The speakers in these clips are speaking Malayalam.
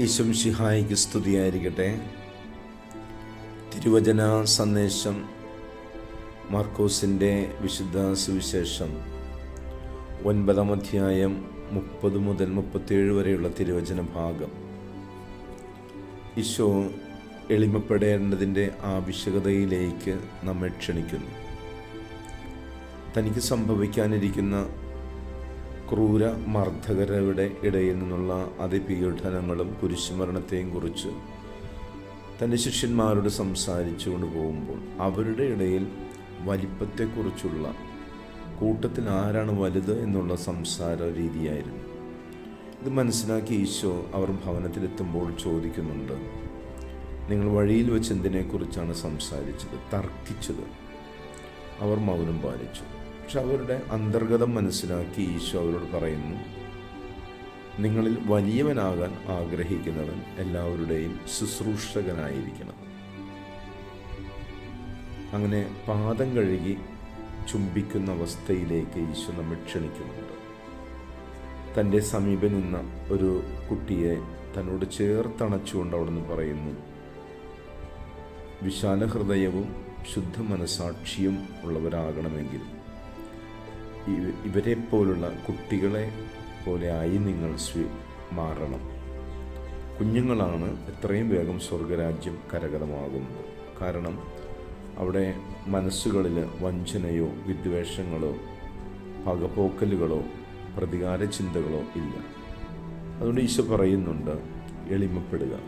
ഈശം ഷിഹായിക്ക് സ്തുതിയായിരിക്കട്ടെ. തിരുവചന സന്ദേശം മാർക്കോസിന്റെ വിശുദ്ധ സുവിശേഷം ഒൻപതാം അധ്യായം മുപ്പത് മുതൽ മുപ്പത്തേഴ് വരെയുള്ള തിരുവചന ഭാഗം. ഈശോ എളിമപ്പെടേണ്ടതിന്റെ ആവശ്യകതയിലേക്ക് നമ്മെ ക്ഷണിക്കുന്നു. തനിക്ക് സംഭവിക്കാനിരിക്കുന്ന ക്രൂര മർദ്ദകരുടെ ഇടയിൽ നിന്നുള്ള അതിപീഡനങ്ങളും കുരിശുമരണത്തെയും കുറിച്ച് തന്റെ ശിഷ്യന്മാരോട് സംസാരിച്ചു കൊണ്ടുപോകുമ്പോൾ അവരുടെ ഇടയിൽ വലിപ്പത്തെക്കുറിച്ചുള്ള കൂട്ടത്തിൽ ആരാണ് വലുത് എന്നുള്ള സംസാര രീതിയായിരുന്നു. ഇത് മനസ്സിലാക്കി ഈശോ അവർ ഭവനത്തിലെത്തുമ്പോൾ ചോദിക്കുന്നുണ്ട് നിങ്ങൾ വഴിയിൽ വെച്ച് എന്തിനെക്കുറിച്ചാണ് സംസാരിച്ചത്? തർക്കിച്ചത്. അവർ മൗനം പാലിച്ചു. പക്ഷെ അവരുടെ അന്തർഗതം മനസ്സിലാക്കി ഈശോ അവരോട് പറയുന്നു നിങ്ങളിൽ വലിയവനാകാൻ ആഗ്രഹിക്കുന്നവൻ എല്ലാവരുടെയും ശുശ്രൂഷകനായിരിക്കണം. അങ്ങനെ പാദം കഴുകി ചുംബിക്കുന്ന അവസ്ഥയിലേക്ക് ഈശോ നമ്മെ ക്ഷണിക്കുന്നുണ്ട്. തന്റെ സമീപം നിന്ന ഒരു കുട്ടിയെ തന്നോട് ചേർത്തണച്ചുകൊണ്ട് അവിടുന്ന് പറയുന്നു വിശാല ഹൃദയവും ശുദ്ധ മനസാക്ഷിയും ഉള്ളവരാകണമെങ്കിൽ ഇവരെ പോലുള്ള കുട്ടികളെ പോലെ ആയി നിങ്ങൾ സ്വീ മാറണം. കുഞ്ഞുങ്ങളാണ് എത്രയും വേഗം സ്വർഗരാജ്യം കരകതമാകുന്നത് കാരണം അവിടെ മനസ്സുകളിൽ വഞ്ചനയോ വിദ്വേഷങ്ങളോ പകപോക്കലുകളോ പ്രതികാര ചിന്തകളോ ഇല്ല. അതുകൊണ്ട് ഈശോ പറയുന്നുണ്ട് എളിമപ്പെടുക.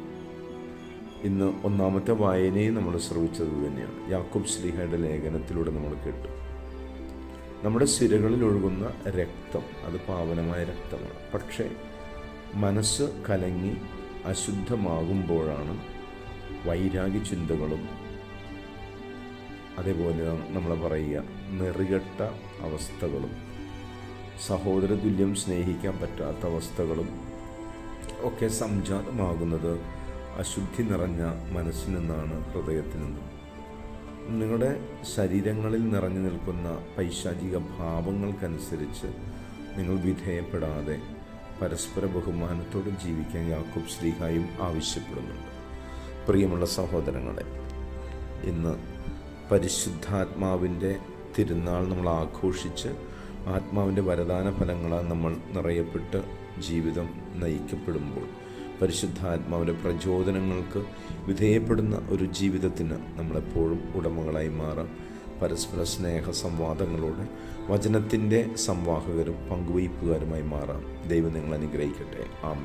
ഇന്ന് ഒന്നാമത്തെ വായനയും നമ്മൾ ശ്രവിച്ചത് തന്നെയാണ്. യാക്കൂബ് ശ്രീഹയുടെ ലേഖനത്തിലൂടെ നമ്മൾ കേട്ടു. നമ്മുടെ സിരകളിൽ ഒഴുകുന്ന രക്തം അത് പാവനമായ രക്തമാണ്. പക്ഷേ മനസ്സ് കലങ്ങി അശുദ്ധമാകുമ്പോഴാണ് വൈരാഗ്യ ചിന്തകളും അതേപോലെ നമ്മൾ പറയുക നെറികെട്ട അവസ്ഥകളും സഹോദര തുല്യം സ്നേഹിക്കാൻ പറ്റാത്ത അവസ്ഥകളും ഒക്കെ സംജാതമാകുന്നത് അശുദ്ധി നിറഞ്ഞ മനസ്സിൽ നിന്നാണ് ഹൃദയത്തിൽ നിന്നും. നിങ്ങളുടെ ശരീരങ്ങളിൽ നിറഞ്ഞു നിൽക്കുന്ന പൈശാചിക ഭാവങ്ങൾക്കനുസരിച്ച് നിങ്ങൾ വിധേയപ്പെടാതെ പരസ്പര ബഹുമാനത്തോടെ ജീവിക്കാൻ യാക്കൂബ് ശ്രീഹായും ആവശ്യപ്പെടുന്നുണ്ട് പ്രിയമുള്ള സഹോദരങ്ങളെ ഇന്ന് പരിശുദ്ധാത്മാവിന്റെ തിരുനാൾ നമ്മൾ ആഘോഷിച്ച് ആത്മാവിന്റെ വരദാന ഫലങ്ങളാൽ നമ്മൾ നിറയപ്പെട്ട് ജീവിതം നയിക്കപ്പെടുമ്പോൾ പരിശുദ്ധാത്മാവിന്റെ പ്രചോദനങ്ങൾക്ക് വിധേയപ്പെടുന്ന ഒരു ജീവിതത്തിന് നമ്മളെപ്പോഴും ഉടമകളായി മാറാം. പരസ്പര സ്നേഹ സംവാദങ്ങളോടെ വചനത്തിന്റെ സംവാഹകരും പങ്കുവയ്പ്പുകാരുമായി മാറാം. ദൈവം നിങ്ങൾ അനുഗ്രഹിക്കട്ടെ. ആമേ